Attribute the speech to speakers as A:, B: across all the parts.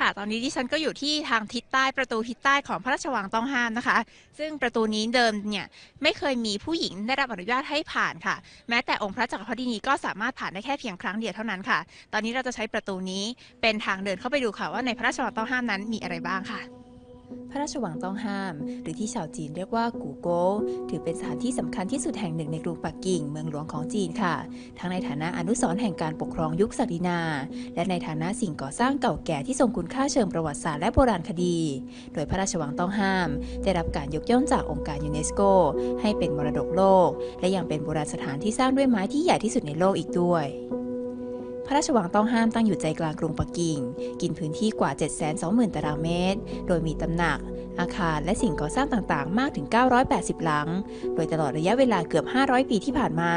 A: ค่ะ ตอนนี้ดิฉันก็อยู่ที่ทางทิศใต้ประตูทิศใต้ของพระราชวังต้องห้ามนะคะ ซึ่งประตูนี้เดิมเนี่ยไม่เคยมีผู้หญิงได้รับอนุญาตให้ผ่านค่ะ แม้แต่องค์พระจักรพรรดินีก็สามารถผ่านได้แค่เพียงครั้งเดียวเท่านั้นค่ะ ตอนนี้เราจะใช้ประตูนี้เป็นทางเดินเข้าไปดูค่ะว่าในพระราชวังต้องห้ามนั้นมีอะไรบ้างค่ะ
B: พระราชวังต้องห้าม หรือที่ชาวจีนเรียกว่ากูโกวถือเป็นสถานที่สำคัญที่สุดแห่งหนึ่งในกรุงปักกิ่ง เมืองหลวงของจีนค่ะ ทั้งในฐานะอนุสรณ์แห่งการปกครองยุคศักดินา และในฐานะสิ่งก่อสร้างเก่าแก่ที่ทรงคุณค่าเชิงประวัติศาสตร์และโบราณคดี โดยพระราชวังต้องห้าม ได้รับการยกย่องจากองค์การยูเนสโก ให้เป็นมรดกโลก และยังเป็นโบราณสถานที่สร้างด้วยไม้ที่ใหญ่ที่สุดในโลกอีกด้วย ระราชวังต้องห้ามตั้งอยู่ใจกลางกรุงปักกิ่ง กินพื้นที่กว่า 720,000 ตารางเมตร โดยมีตำหนัก อาคารและสิ่งก่อสร้างต่างๆ มากถึง 980 หลัง โดยตลอดระยะเวลาเกือบ 500 ปีที่ผ่านมา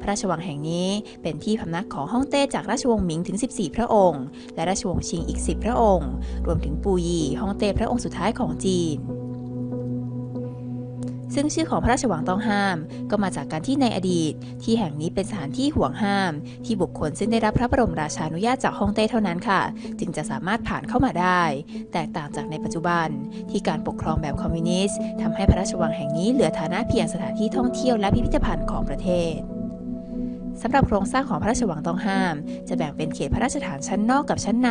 B: พระราชวังแห่งนี้เป็นที่พำนักของฮ่องเต้จากราชวงศ์หมิงถึง 14 พระองค์ และราชวงศ์ชิงอีก 10 พระองค์ รวมถึงปูยีฮ่องเต้พระองค์สุดท้ายของจีน ซึ่งชื่อของพระราชวังต้องห้าม ก็มาจากการที่ในอดีต ที่แห่งนี้เป็นสถานที่ห่วงห้าม ที่บุคคลซึ่งได้รับพระบรมราชานุญาตจากฮ่องเต้เท่านั้นค่ะ จึงจะสามารถผ่านเข้ามาได้ แตกต่างจากในปัจจุบัน ที่การปกครองแบบคอมมิวนิสต์ทำให้พระราชวังแห่งนี้เหลือฐานะเพียงสถานที่ท่องเที่ยวและพิพิธภัณฑ์ของประเทศสำหรับโครงสร้างของพระราชวังต้องห้าม จะแบ่งเป็นเขตพระราชฐานชั้นนอกกับชั้นใน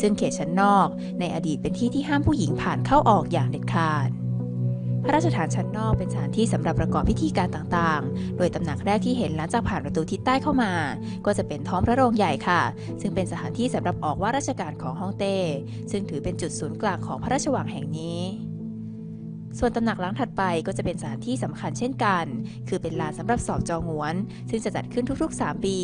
B: ซึ่งเขตชั้นนอก ในอดีตเป็นที่ที่ห้ามผู้หญิงผ่านเข้าออกอย่างเด็ดขาด พระราชฐานชั้นนอกเป็นสถานที่สำหรับประกอบพิธีการต่างๆ โดยตำหนักแรกที่เห็นหลังจากผ่านประตูทิศใต้เข้ามา ก็จะเป็นท้องพระโรงใหญ่ค่ะ ซึ่งเป็นสถานที่สำหรับออกว่าราชการของฮ่องเต้ ซึ่งถือเป็นจุดศูนย์กลางของพระราชวังแห่งนี้ ส่วนตำหนักหลังถัดไปก็จะเป็นสถานที่สำคัญเช่นกัน คือเป็นลานสำหรับสอบจองหวน ซึ่งจะจัดขึ้นทุกๆ 3 ปี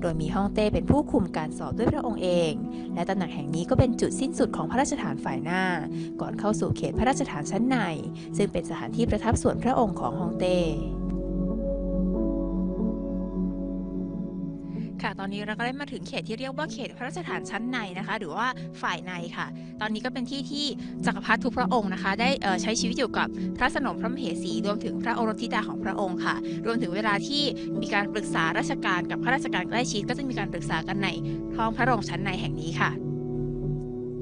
B: โดยมีฮ่องเต้เป็นผู้คุมการสอบด้วยพระองค์เอง และตำหนักแห่งนี้ก็เป็นจุดสิ้นสุดของพระราชฐานฝ่ายหน้า ก่อนเข้าสู่เขตพระราชฐานชั้นใน ซึ่งเป็นสถานที่ประทับส่วนพระองค์ของฮ่องเต้
A: ค่ะ ตอนนี้เราก็ได้มาถึงเขตที่เรียกว่าเขตพระราชฐานชั้นในนะคะ หรือว่าฝ่ายในค่ะ ตอนนี้ก็เป็นที่ที่จักรพรรดิทุกพระองค์นะคะ ได้ใช้ชีวิตอยู่กับพระสนมพระมเหสีรวมถึงพระโอรสธิดาของพระองค์ค่ะ รวมถึงเวลาที่มีการปรึกษาราชการกับข้าราชการใกล้ชิดก็จะมีการปรึกษากันในท้องพระโรงชั้นในแห่งนี้ค่ะ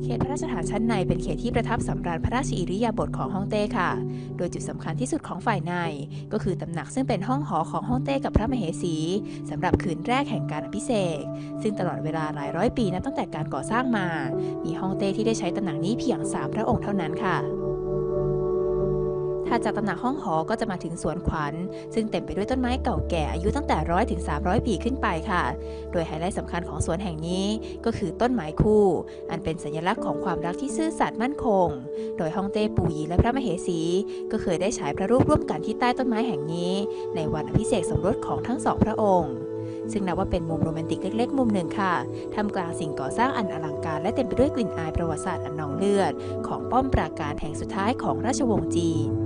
B: เขตพระราชฐานชั้นในเป็นเขตที่ประทับสำราญพระราชอิริยาบถของฮ่องเต้ค่ะ โดยจุดสำคัญที่สุดของฝ่ายใน ก็คือตำหนักซึ่งเป็นห้องหอของฮ่องเต้กับพระมเหสีสำหรับคืนแรกแห่งการอภิเษกซึ่งตลอดเวลาหลายร้อยปีนับตั้งแต่การก่อสร้างมา มีฮ่องเต้ที่ได้ใช้ตำหนักนี้เพียง3พระองค์เท่านั้นค่ะ ถัดจากตำหนักห้องหอก็จะมาถึงสวนขวัญ ซึ่งเต็มไปด้วยต้นไม้เก่าแก่อายุตั้งแต่ร้อยถึง300 ปีขึ้นไปค่ะ โดยไฮไลท์สำคัญของสวนแห่งนี้ก็คือต้นไม้คู่ อันเป็นสัญลักษณ์ของความรักที่ซื่อสัตย์มั่นคง โดยฮ่องเต้ปูยีและพระมเหสี ก็เคยได้ฉายพระรูปร่วมกันที่ใต้ต้นไม้แห่งนี้ ในวันอภิเษกสมรสของทั้งสองพระองค์ซึ่งนับว่าเป็นมุมโรแมนติกเล็ก ๆ มุมหนึ่งค่ะทำกลางสิ่งก่อสร้างอันอลังการ และเต็มไปด้วยกลิ่นอายประวัติศาสตร์อันนองเลือด ของป้อมปราการแห่งสุดท้ายของราชวงศ์จีน